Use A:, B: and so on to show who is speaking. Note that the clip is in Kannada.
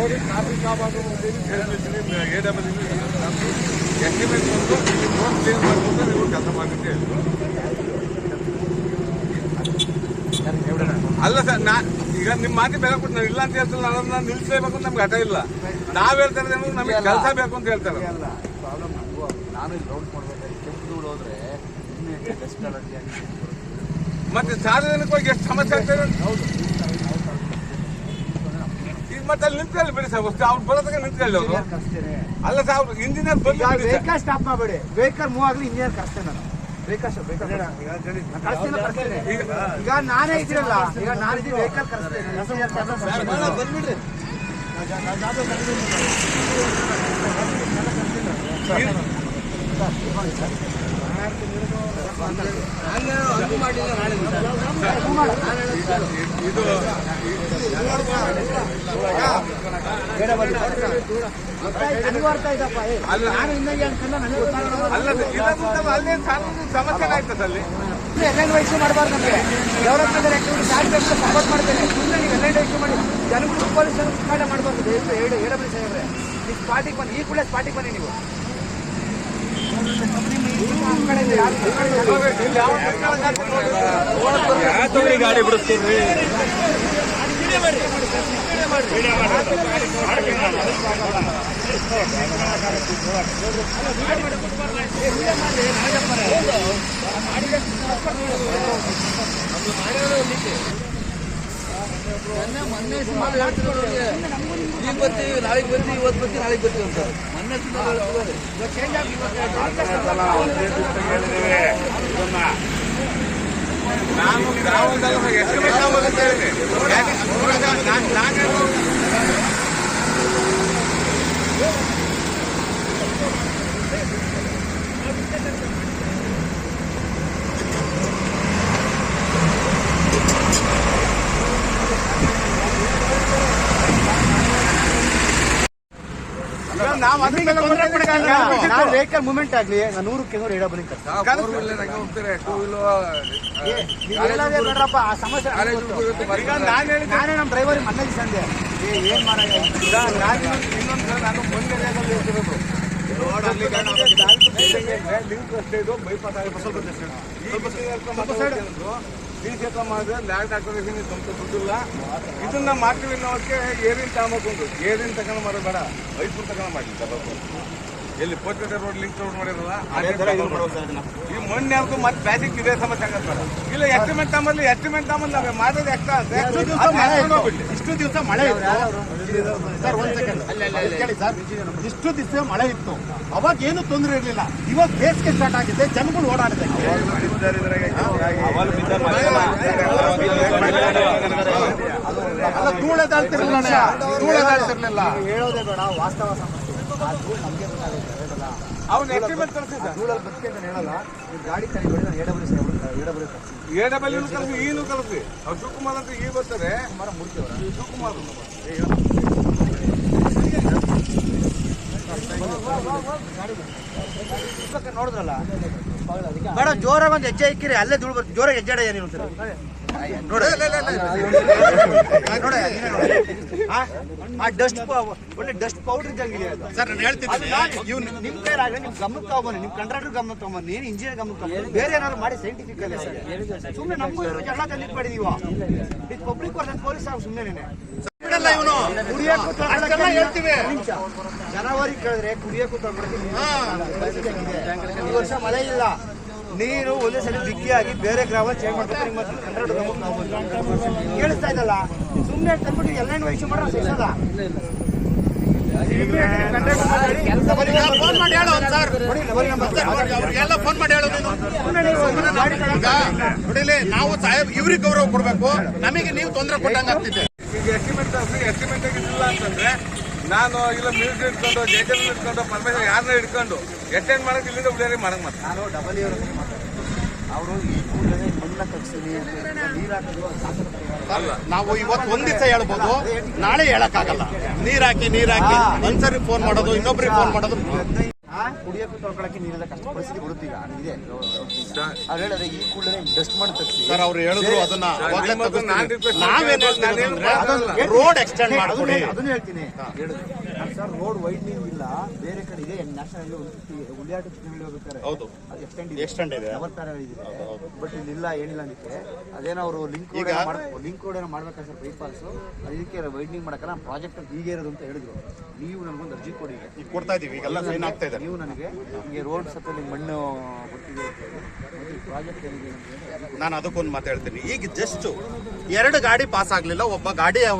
A: ನೋಡಿ ಆಗೋದು ಹೇಳ್ತೀನಿ ಎ ಡಬಲ್ ಎಸ್ಟಿಮೇಟ್ ಬಂದು ರೋಡ್ ಕ್ಲಿಯರ್ ಮಾಡ್ಕೊಂಡು ನೀವು ಕೆಲಸ ಹೇಳಿದ್ರು ಅಲ್ಲ ಸರ್ ನಾ ಈಗ ನಿಮ್ಮ ಮಾತಿ ಬೆಲೆ ಕೊಟ್ಟು ನಾವು ಇಲ್ಲ ಅಂತ ಹೇಳ್ತಿಲ್ಲ ಅದನ್ನ ನಿಲ್ಲಿಸಲೇಬೇಕು ಅಂತ ನಮ್ಗೆ ಹಠ ಇಲ್ಲ. ನಾವ್ ಹೇಳ್ತಾ ಇರೋದು ನಮಗೆ ಕೆಲಸ ಬೇಕು ಅಂತ ಹೇಳ್ತಾರೆ.
B: ಅಲ್ಲ ಪ್ರಾಬ್ಲಮ್ ನನಗೂ ನಾನು ಇಲ್ಲಿ ರೌಂಡ್ ಮಾಡ್ಬೇಕಾದ್ರೆ ಕೆಂಪು ಹೋದ್ರೆ ಇನ್ನೂ ಡಸ್ಟ್ ಅಲರ್ಜಿ ಆಗಿ
A: ಮತ್ತೆ ಸಾರ್ವಜನಿಕವಾಗಿ ಎಷ್ಟು ಸಮಸ್ಯೆ ಆಗ್ತದೆ
B: ಹೌದು.
A: ಮತ್ತೆ ಅಲ್ಲಿ ನಿಂತ್ಕೊಳ್ಳಿ ಬಿಡಿ ಸರ್ ಅಷ್ಟು ಅವ್ರು ಬರೋದಾಗ ನಿಂತ್ಕೊಳ್ಳಿ ಅವರು. ಅಲ್ಲ ಸರ್ ಅವ್ರು ಇಂಜಿನಿಯರ್ ಬಂದು
B: ವೆಹಿಕಲ್ ಸ್ಟಾಪ್ ಮಾಡಬೇಡಿ. ವೆಹಿಕಲ್ ಮೂವ್ ಆಗಲಿ ಇಂಜಿನಿಯರ್ ಕಳಿಸ್ತೇನೆ ನಾನು. ಈಗ ನಾನೇ ಇದ್ದೀರಲ್ಲ ಈಗ ನಾನು ಇದ್ದೀವಿ ವೆಹಿಕಲ್ ಕಳಿಸ್ತೇನೆ
C: ಬಂದ್ಬಿಡ್ರಿ. ಮಾಡಿಲ್ಲ ನಾಳೆ.
A: ಅಲ್ಲ.
B: ನಾನು ಹಿಂದಾಗಿ ಅನ್ಕೊಂಡ ನನಗೆ
A: ಅಲ್ಲ ಇಲ್ಲದಂತ ಅಲ್ಲಿ ಸಾರ್ವಜನಿಕ ಸಮಸ್ಯೆ ಅಲ್ಲಿ
B: ಎಲ್ಲೆಂಡ್ ವಯಸ್ಸು ಮಾಡಬಾರ್ದು ನಮಗೆ ಡೆವಲಪ್ಮೆಂಟ್ ಆಕ್ಟಿವಿಟೀಸ್ ಆಗಬೇಕು ಸಪೋರ್ಟ್ ಮಾಡ್ತೇನೆ ಸುಮ್ಮನೆ ನೀವು ಎಲ್ಲೆಂಡ್ ವಯಸ್ಸು ಮಾಡಿ ಜನಗಳು ಪೊಲೀಸ್ ಉತ್ಪಾದನೆ ಮಾಡಬಾರ್ದು ದಯವಿಟ್ಟು ಹೇಳಿ ಹೇಳಬಡಿ ಸಾಹೇಬ್ರೆ ಸ್ಪಾಟಿಗೆ ಬನ್ನಿ ಈ ಕೂಡ ಸ್ಪಾಟಿಗೆ ಬನ್ನಿ ನೀವು
A: ಮಾಡಿ
C: ಗಾಡಿ ಬಿಡಿಸ್ತೀವಿ ಮೊನ್ನೆ ಮೊನ್ನೆ ಸುಮಾರು ಹೇಳ್ತಿದ್ರು ಅವ್ರಿಗೆ ಈಗ ಬರ್ತೀವಿ ನಾಳೆಗೆ ಬರ್ತೀವಿ ಇವತ್ತು ಬರ್ತೀವಿ ನಾಳೆಗೆ ಬರ್ತೀವಿ ಅಂತ ಮೊನ್ನೆ ಸುಮಾರು ಹೇಳ್ತಿದ್ದಾರೆ
B: ಇವಾಗ change ಆಗಿ ಇವಾಗ
A: ನಾನು ಗ್ರಾಮದಾಗ ಎಷ್ಟು ಬೇಕಾಗುತ್ತೆ ಹೇಳಿ ನಾನು- ನಾನೇ ನಾವು
B: ವೆಹಿಕಲ್ ಮೂವ್ಮೆಂಟ್ ಆಗಲಿ ನಾನು ನೂರಕ್ಕೆ ನೂರು ಹೇಳೋ ಬನ್ನಿ ಬೇಡ್ರಪ್ಪ ಆ ಸಮಸ್ಯೆ
A: ನಾನು
B: ನಮ್ಮ ಡ್ರೈವರ್ ಮನೇಲಿ ಸಂದೆ ಏ ಏನ್ ಮಾಡಲ್ಲ
A: ಈಗ ನಾನು ಇರ್ತಿರೋದು ಲಿಂಕ್ ಅಷ್ಟೇ ಇದು. ಬೈಪಾಸ್ ಆಗಿ ಸ್ವಲ್ಪ ಡಿ ಮಾಡಿದ್ರೆ ಲ್ಯಾಂಡ್ ಅಕ್ವಿಸಿಷನ್ ಸ್ವಂತ ದುಡ್ಡಿಲ್ಲ. ಇದನ್ನ ಮಾಡ್ತೀವಿ ಅನ್ನೋದಕ್ಕೆ ಏರಿನ ತಗೊಂಬಂದು ಏರಿನ ತಗೊಂಡು ಮಾಡೋದು ಬೇಡ ಐದು ತಗೊಂಡು ಮಾಡಿ ಎಲ್ಲಿ ಪೋಚಪೇಟೆ ರೋಡ್ ಲಿಂಕ್ ರೋಡ್ ಮಾಡಿರಲ್ಲ. ಈ ಮೊನ್ನೆ ಯಾವ್ದು ಮತ್ತೆ ಟ್ರಾಫಿಕ್ ಇದೆ ಸಮಸ್ಯೆ ಆಗತ್ತೆ ಬೇಡ ಇಲ್ಲ ಎಸ್ಟಿಮೆಂಟ್ ತಮ್ಮಲ್ಲಿ ಎಸ್ಟಿಮೆಂಟ್ ತಮ್ಮಲ್ಲಿ ನಾವು ಮಾಡೋದು ಎಕ್ಸ್ಟ್ರಾ
B: ಇಷ್ಟು ದಿವಸ ಮಳೆ ಇತ್ತು. ಇಷ್ಟು ದಿವಸ ಮಳೆ ಇತ್ತು. ಸರ್ ಒಂದ್ ಸೆಕೆಂಡ್ ಕೇಳಿ ಸರ್. ಇಷ್ಟು ದಿವಸ ಮಳೆ ಇತ್ತು. ಅವಾಗ ಏನು ತೊಂದರೆ ಇರಲಿಲ್ಲ. ಇವಾಗ ಬೇಸಿಗೆ ಸ್ಟಾರ್ಟ್ ಆಗಿದೆ. ಜನಗಳು ಓಡಾಡಿದೆ ಅಲ್ಲ ಧೂಳೆದಾಳ್ತಿರ್ಲಿಲ್ಲ ಧೂಳೆದಾಳ್ತಿರ್ಲಿಲ್ಲ ಹೇಳೋದೇ ಬೇಡ. ವಾಸ್ತವ ಸಮಸ್ಯೆ. ಆ ಧೂಳು ನಮಗೆ
A: ಅವ್ನು ಎಸ್ಟಿಮೇಟ್ ತರಿಸಿದ
B: ಧೂಳಲ್ಲಿ ಬದುಕಿ ಅಂತ ಹೇಳಲ್ಲ ನೀವು ಗಾಡಿ ಕೈ ನಾನು ಎಡಬರಿ ಎಡಬರಿ
A: ಎ ಡಬಲ್ ಕಲಿಸಿ ಈನು ಕಲಿಸಿ ಅವ್ರು ಶಿವಕುಮಾರ್ ಅಂತ ಈ ಬರ್ತಾರೆ ಶಿವಕುಮಾರ್
B: ನೋಡಿದ್ರಲ್ಲ ಬೇಡ ಜೋರಾಗಿ ಒಂದು ಹೆಜ್ಜೆ ಇಕ್ಕಿರಿ ಅಲ್ಲೇ ಧೂಳು ಬರ್ತದೆ ಜೋರಾಗಿ ಹೆಜ್ಜೆ ನೀನು ನೋಡ ನೋಡ ಆ ಡಸ್ಟ್ ಒಳ್ಳೆ ಡಸ್ಟ್ ಪೌಡರ್ ಇದ್ದಂಗಿದೆ ಅದು.
D: ಸರ್ ನಾನು ಹೇಳ್ತೀನಿ.
B: ಇವ್ ನಿಮ್ ಆಗಲಿ ನಿಮ್ಮ ಗಮನಕ್ಕೆ ತಗೊಂಬನ್ನಿ ನಿಮ್ಮ ಕಂಟ್ರಾಕ್ಟರ್ ಗಮನಕ್ಕೆ ತಗೊಂಬನ್ನಿ ನೀನು ಇಂಜಿನಿಯರ್ ಗಮನಕ್ಕೆ ತಗೊಂಬನ್ನಿ ಬೇರೆ ಏನಾದ್ರು ಮಾಡಿ ಸೈಂಟಿಫಿಕ್ ಸರ್. ಸುಮ್ಮನೆ ನಮಗೂ ಇವ್ರು ಜಗಳ ತಂದಿಟ್ಬೇಡಿ ನೀವು. ಇದು ಪಬ್ಲಿಕ್ ವರ್ಸಸ್ ಪೊಲೀಸ್ ಆಗ ಸುಮ್ಮನೆ
D: ಬಿಡಲ್ಲ ಇವನು.
B: ಕುಡಿಯಕ್ಕೆ
D: ಹೇಳ್ತೀವಿ.
B: ಜನವರಿ ಕೇಳಿದ್ರೆ ಕುಡಿಯಕ್ಕೆ ಕೂತ್ಕೊಂಡ್ಬಿಡಕ್ಕೆ ಈ ವರ್ಷ ಮಳೆ ಇಲ್ಲ. ನೀರು ಒಂದೇ ಸಲ ಬಿಗ್ಗಿಯಾಗಿ ಬೇರೆ ಗ್ರಾಮ ಚೇಂಜ್ ನಿಮ್ಮ ಕಂಟ್ರೋಲ್ ಕೇಳಿಸ್ತಾ ಇದ್ದಲ್ಲ? ಸುಮ್ಮನೆ ತಂದ್ಬಿಟ್ಟು ಎಲ್ಲ ವಯಸ್ಸು ಮಾಡೋ ಸಿಗ್ಸಲ್ಲ
D: ಫೋನ್ ಮಾಡಿ ಹೇಳು ಸರ್ ಅವ್ರಿಗೆಲ್ಲ ಫೋನ್ ಮಾಡಿ. ಈಗ ನೋಡಿಲಿ ನಾವು ಸಾಹೇಬ್ ಇವ್ರಿಗೆ ಗೌರವ ಕೊಡ್ಬೇಕು ನಮಗೆ ನೀವು ತೊಂದರೆ ಕೊಟ್ಟಂಗ ಆಗ್ತಿದೆ
A: ಈಗ ಎಸ್ಟಿಮೇಟ್ ಎಸ್ಟಿಮೆಂಟ್ ಆಗಿಲ್ಲ ಅಂತಂದ್ರೆ ನಾನು ಇಲ್ಲ ಮ್ಯೂಸಿಕ್ ಇಟ್ಕೊಂಡು ಜೇಜಲ್ ಇಟ್ಕೊಂಡು ಪರಮೇಶ್ವರ್ ಯಾರನ್ನ ಇಟ್ಕೊಂಡು ಎಷ್ಟೇನ್ ಮಾಡಕ್ ಇಲ್ಲಿಂದ ಉಳಿಯಾರಿ ಮಾಡಕ್ ಮತ್ತೆ
B: ನಾನು ಡಬಲ್ ಇಯರ್ ಅವರು ಈ ಕೂಡಲೇ ಮಣ್ಣ ಕಟ್ಸಿನಿ ನೀರು ಹಾಕೋದು
A: ಅಲ್ಲ
D: ನಾವು ಇವತ್ತು ಒಂದ್ ದಿವಸ ಹೇಳ್ಬೋದು ನಾಳೆ ಹೇಳಕ್ಕಾಗಲ್ಲ. ನೀರ್ ಹಾಕಿ ನೀರ್ ಹಾಕಿ. ಒಂದ್ಸರಿ ಫೋನ್ ಮಾಡೋದು ಇನ್ನೊಬ್ರಿಗೆ ಫೋನ್ ಮಾಡೋದು.
B: ಕುಡಿಯೋಕೆ ತೊಳ್ಕೊಳಕ್ಕೆ ನೀರಿಲ್ಲ ಕಷ್ಟ ಪರಿಸ್ಥಿತಿ ಬರುತ್ತೀಗ ಇದೆ. ಅವ್ರು ಹೇಳಿದ್ರೆ ಈ ಕೂಡಲೇ ಡಸ್ಟ್ ಮಾಡಿ ತಗ್ಸಿ
D: ಸರ್ ಅವ್ರು ಹೇಳಿದ್ರು ಅದನ್ನ ನಾವೇನ್. ರೋಡ್ ಎಕ್ಸ್ಟೆಂಡ್
B: ಅದನ್ನ- ಹೇಳ್ತೀನಿ. ಸರ್ ರೋಡ್ ವೈಡ್ನಿಂಗ್ ಇಲ್ಲ. ಬೇರೆ ಕಡೆ ಇದೆ. ನ್ಯಾಷನಲ್ ಉಳಿಯಾಟ ಚಿಕ್ಕನಹಳ್ಳಿ ಹೋಗ್ಬೇಕಾರೆ
D: ಹೌದು.
B: ಅದು ಎಕ್ಸ್ಟೆಂಡ್
D: Extend ಇದೆ.
B: ತರ ಇದೆ? ಬಟ್ ಇಲ್ಲಿಲ್ಲ ಏನಿಲ್ಲ ಅದಕ್ಕೆ. ಅದೇನೋ ಅವರು ಲಿಂಕ್
D: ಈಗ-
B: ಲಿಂಕ್ ರೋಡ್ ಏನೋ ಮಾಡ್ಬೇಕಾ ಸರ್ ಬೈಪಾಸ್ ಅದಕ್ಕೆ ವೈಡ್ನಿಂಗ್ ಮಾಡಕ್ಕಲ್ಲ ಪ್ರಾಜೆಕ್ಟ್ ಹೀಗೆ ಇರೋದು ಅಂತ ಹೇಳಿದ್ರು. ನೀವು ನನಗೊಂದು ಅರ್ಜಿ ಕೊಡಿ.
D: ಈಗ ಕೊಡ್ತಾ ಇದೀವಿ. ಈಗೆಲ್ಲ ಸೈನ್ ಆಗ್ತಾ ಇದೆ.
B: ನೀವು ನನಗೆ ನಿಮಗೆ ರೋಡ್ ಸತ್ತಲ್ಲಿ ಮಣ್ಣು ಬರ್ತಿದೆ ಅಂತ ಹೇಳಿ. ಪ್ರಾಜೆಕ್ಟ್ ಏನಿದೆ
D: ನಾನು ಅದಕ್ಕೊಂದು ಮಾತಾಡ್ತೀನಿ ಈಗ ಜಸ್ಟ್ ಎರಡು ಗಾಡಿ ಪಾಸ್ ಆಗ್ಲಿಲ್ಲ. ಒಬ್ಬ ಗಾಡಿ ಅವನು